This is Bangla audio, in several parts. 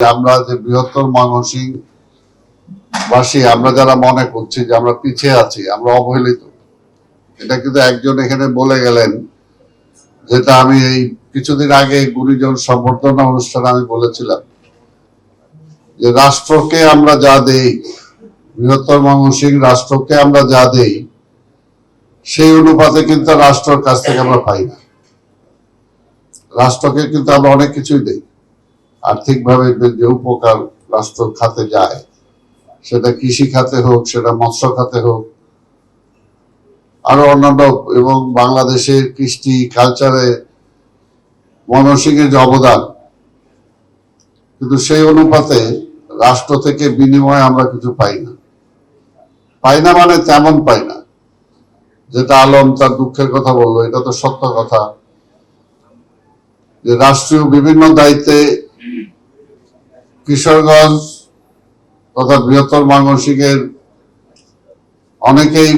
আমরা যে বৃহত্তর ময়মনসিং বাসী আমরা যারা মনে করছি যে আমরা পিছিয়ে আছি, আমরা অবহেলিত। এটা কিন্তু একজন এখানে বলে গেলেন যেটা আমি এই কিছুদিন আগে গুরুজন সম্বর্ধনা অনুষ্ঠানে আমি বলেছিলাম যে রাষ্ট্রকে আমরা যা দেই, বৃহত্তর ময়মনসিং রাষ্ট্রকে আমরা যা দেই, সেই অনুপাতে কিন্তু রাষ্ট্রের কাছ থেকে আমরা পাই না। রাষ্ট্রকে কিন্তু আমরা অনেক কিছুই দেই। আর্থিকভাবে যে উপকার রাষ্ট্র খাতে যায়, সেটা কৃষি খাতে হোক, সেটা মৎস্য খাতে হোক, আরও অন্যান্য এবং বাংলাদেশের কৃষ্টি কালচারে ময়মনসিংহের যে অবদান, কিন্তু সেই অনুপাতে রাষ্ট্র থেকে বিনিময়ে আমরা কিছু পাই না। পাই না মানে তেমন পাই না। যেটা আলম তার দুঃখের কথা বলল, এটা তো সত্য কথা। যে রাষ্ট্রীয় বিভিন্ন দায়িত্বে কিশোরগঞ্জ তথা বৃহত্তর ময়মনসিংহের অনেকেই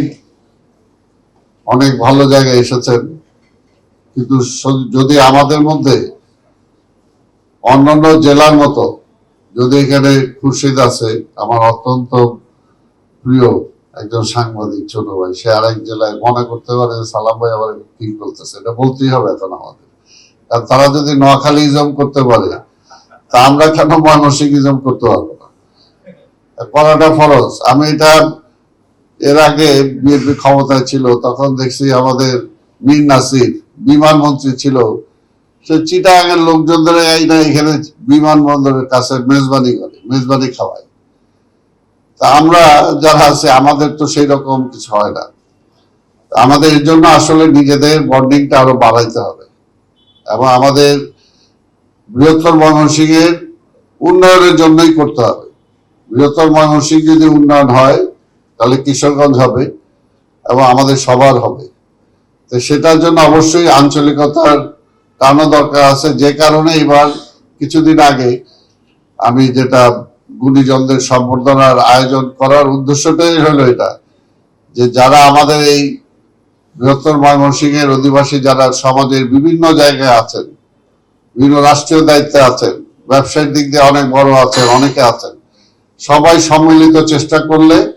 অনেক ভালো জায়গায় এসেছেন। কিন্তু যদি আমাদের মধ্যে অন্যান্য জেলার মতো যদি এখানে খুরশিদ আছে, আমার অত্যন্ত প্রিয় একজন সাংবাদিক ছোট ভাই, সে আরেক জেলায় মনে করতে পারে সালাম ভাই আবার কি বলতেছে। এটা বলতেই হবে এখন আমাদের। আর তারা যদি নোয়াখালী ইজম করতে পারে তা আমরা কেন ময়মনসিংহ ইজম করতে পারব না? করাটা ফরজ? আমি এটা এর আগে বিএনপি ক্ষমতায় ছিল, তখন দেখছি আমাদের মীর নাসির বিমানমন্ত্রী ছিল। সে চিটাগাঙের লোকজনদের এই না এখানে বিমানবন্দরের কাছে মেজবানি করে, মেজবানি খাওয়ায়। তা আমরা যারা আছে, আমাদের তো সেই রকম কিছু হয় না। আমাদের জন্য আসলে নিজেদের বন্ডিংটা আরও বাড়াইতে হবে। এবং আমাদের বৃহত্তর ময়মনসিংহের উন্নয়নের জন্যই করতে হবে। বৃহত্তর ময়মনসিংহ যদি উন্নয়ন হয়, তাহলে কিশোরগঞ্জ হবে এবং আমাদের সবার হবে। তো সেটার জন্য অবশ্যই আঞ্চলিকতার টানো দরকার আছে। যে কারণে এবার কিছুদিন আগে আমি যেটা গুণীজনদের সম্বর্ধনার আয়োজন করার উদ্দেশ্যটাই হলো এটা, যে যারা আমাদের এই বৃহত্তর ময়মনসিংহের অধিবাসী, যারা সমাজের বিভিন্ন জায়গায় আছেন বিভিন্ন রাষ্ট্রীয় দায়িত্বে আছেন ব্যবসায়িক দিক দিয়ে অনেক বড় আছেন, অনেকে আছেন। সবাই সম্মিলিত চেষ্টা করলে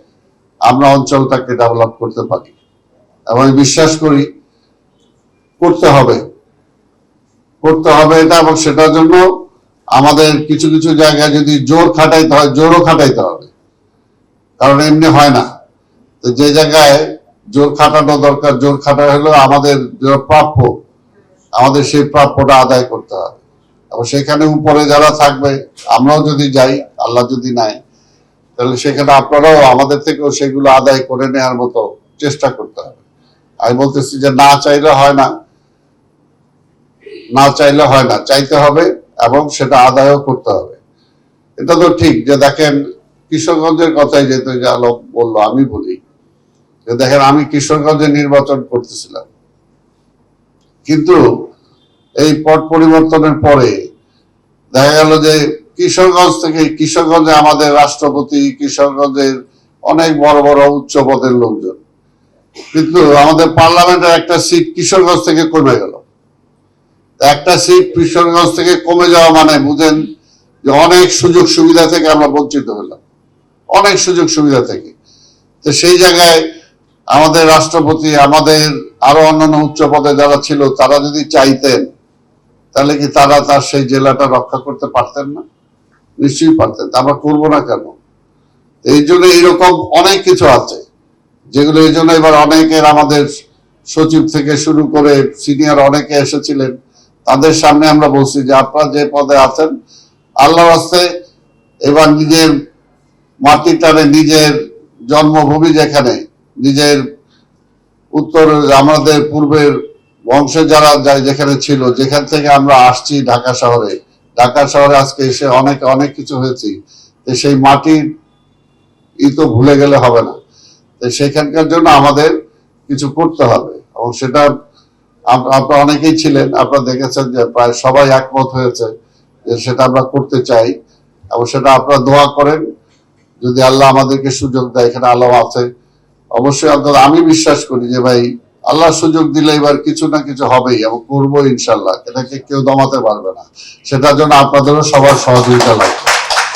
আমরা অঞ্চলটাকে ডেভেলপ করতে পারি। এবং বিশ্বাস করি, করতে হবে। করতে হবে এটা এবং সেটার জন্য আমাদের কিছু কিছু জায়গায় যদি জোর খাটাইতে হয়, জোরও খাটাইতে হবে। কারণ এমনি হয় না। যে জায়গায় জোর খাটানো দরকার, জোর খাটা হলো আমাদের প্রাপ্য আমাদের সেই প্রাপ্যটা আদায় করতে হবে। এবং সেখানে উপরে যারা থাকবে, আমরাও যদি যাই, আল্লাহ যদি নাই, তাহলে সেখানে আপনারাও আমাদের থেকেও সেগুলো আদায় করে নেওয়ার মতো চেষ্টা করতে হবে। আমি বলতেছি যে না চাইলে হয় না না চাইলে হয় না, চাইতে হবে এবং সেটা আদায়ও করতে হবে। এটা তো ঠিক যে দেখেন, কিশোরগঞ্জের কথাই যেহেতু যে আলোক বলল, আমি বলি। যে দেখেন, আমি কিশোরগঞ্জে নির্বাচন করতেছিলাম। কিন্তু এই পট পরিবর্তনের পরে দেখা গেল যে কিশোরগঞ্জ থেকে, কিশোরগঞ্জে আমাদের রাষ্ট্রপতি, কিশোরগঞ্জের অনেক বড় বড় উচ্চ পদের লোকজন। কিন্তু আমাদের পার্লামেন্টের একটা সিট কিশোরগঞ্জ থেকে কমে গেল। একটা সিট কিশোরগঞ্জ থেকে কমে যাওয়া মানে বুঝেন যে অনেক সুযোগ সুবিধা থেকে আমরা বঞ্চিত হলাম। অনেক সুযোগ সুবিধা থেকে। তো সেই জায়গায় আমাদের রাষ্ট্রপতি, আমাদের আরও অন্যান্য উচ্চ পদে যারা ছিল, তারা যদি চাইতেন, তাহলে কি তারা তার সেই জেলাটা রক্ষা করতে পারতেন না? নিশ্চয়ই পারতেন। আমরা করব না কেন? এই জন্য এইরকম অনেক কিছু আছে, যেগুলো এই জন্য এবার অনেকের আমাদের সচিব থেকে শুরু করে সিনিয়র অনেকে এসেছিলেন, তাদের সামনে আমরা বলছি যে আপনারা যে পদে আছেন আল্লাহ রাস্তে এবার নিজের মাটিটারে নিজের জন্মভূমি যেখানে নিজের উত্তর, আমাদের পূর্বের বংশে যারা যেখানে ছিল, যেখান থেকে আমরা আসছি ঢাকা শহরে। ঢাকা শহরে আজকে এসে অনেক অনেক কিছু হয়েছি। সেই মাটির ই তো ভুলে গেলে হবে না। তো সেখানকার জন্য আমাদের কিছু করতে হবে। এবং সেটা আপ- আপনারা অনেকেই ছিলেন, আপনারা দেখেছেন যে প্রায় সবাই একমত হয়েছে যে সেটা আমরা করতে চাই। এবং সেটা আপনারা দোয়া করেন। যদি আল্লাহ আমাদেরকে সুযোগ দেয়, এখানে আল্লাহ আছে। অবশ্যই অন্তত আমি বিশ্বাস করি যে ভাই, আল্লাহ সুযোগ দিলে এবার কিছু না কিছু হবেই এবং করব ইনশাল্লাহ। এটাকে কেউ দমাতে পারবে না। সেটার জন্য আপনাদেরও সবার সহযোগিতা লাগবে।